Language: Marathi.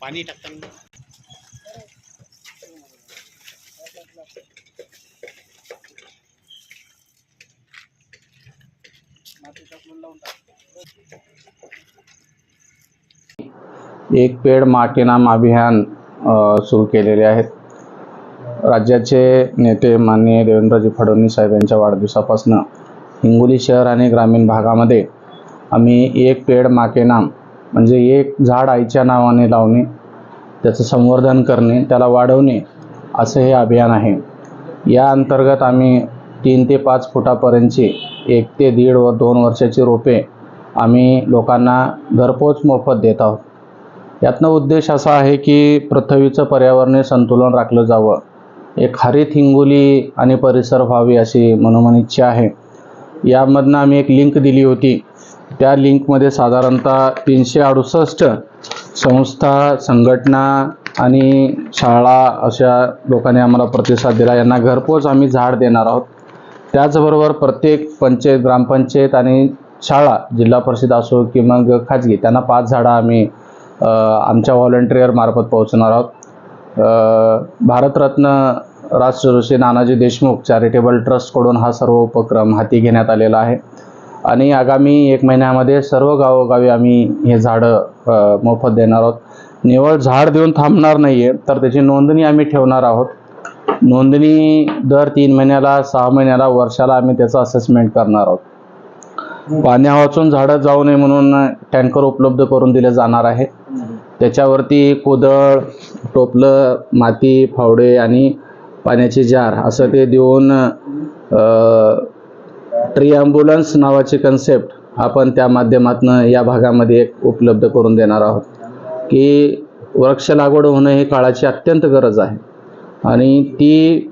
पाणी टाकताना एक पेड माँ के नाम अभियान सुरू केलेले आहेत. राज्याचे नेते माननीय देवेंद्रजी फडणवीस साहेब यांच्या वाढदिवसापासून हिंगोली शहर आणि ग्रामीण भागामध्ये आम्ही एक पेड माके नाम म्हणजे एक झाड आईच्या नावाने लावणे त्याचं संवर्धन करणे त्याला वाढवणे असं हे अभियान आहे. या अंतर्गत आम्ही तीन ते पाच फुटापर्यंतची एक ते दीड व दोन वर्षाची रोपे आम्ही लोकांना घरपोच मोफत देत आहोत. यातनं उद्देश असा आहे की पृथ्वीचं पर्यावरणीय संतुलन राखलं जावं. एक हरित हिंगोली आणि परिसर व्हावी अशी मनोमन इच्छा आहे. यामधनं आम्ही एक लिंक दिली होती. त्या लिंकमध्ये साधारणतः तीनशे अडुसष्ट संस्था संघटना आणि शाळा अशा लोकांनी आम्हाला प्रतिसाद दिला. यांना घरपोच आम्ही झाड देणार आहोत. त्याचबरोबर प्रत्येक पंचायत ग्रामपंचायत आणि शाळा जिल्हा परिषद असो की मग खाजगी त्यांना पाच झाडं आम्ही आमच्या व्हॉलंटिअरमार्फत पोहोचणार आहोत. भारतरत्न राष्ट्रऋषी नानाजी देशमुख चॅरिटेबल ट्रस्टकडून हा सर्व उपक्रम हाती घेण्यात आलेला आहे. आणि आगामी एक महिन्यामध्ये सर्व गावोगावी आम्ही हे झाडं मोफत देणार आहोत. निवळ झाड देऊन थांबणार नाही आहे तर त्याची नोंदणी आम्ही ठेवणार आहोत. नोंदणी दर तीन महिन्याला सहा महिन्याला वर्षाला आम्ही त्याचं असेसमेंट करणार आहोत. पाण्या वाचून झाडं जाऊ नये म्हणून टँकर उपलब्ध करून दिले जाणार आहे. त्याच्यावरती कोदळ टोपलं माती फावडे आणि पाण्याचे जार असं ते देऊन ट्री ॲम्ब्युलन्स नावाची कन्सेप्ट आपण त्या माध्यमातून या भागामध्ये एक उपलब्ध करून देणार आहोत. की वृक्ष लागवड होणं ही काळाची अत्यंत गरज आहे. आणि ती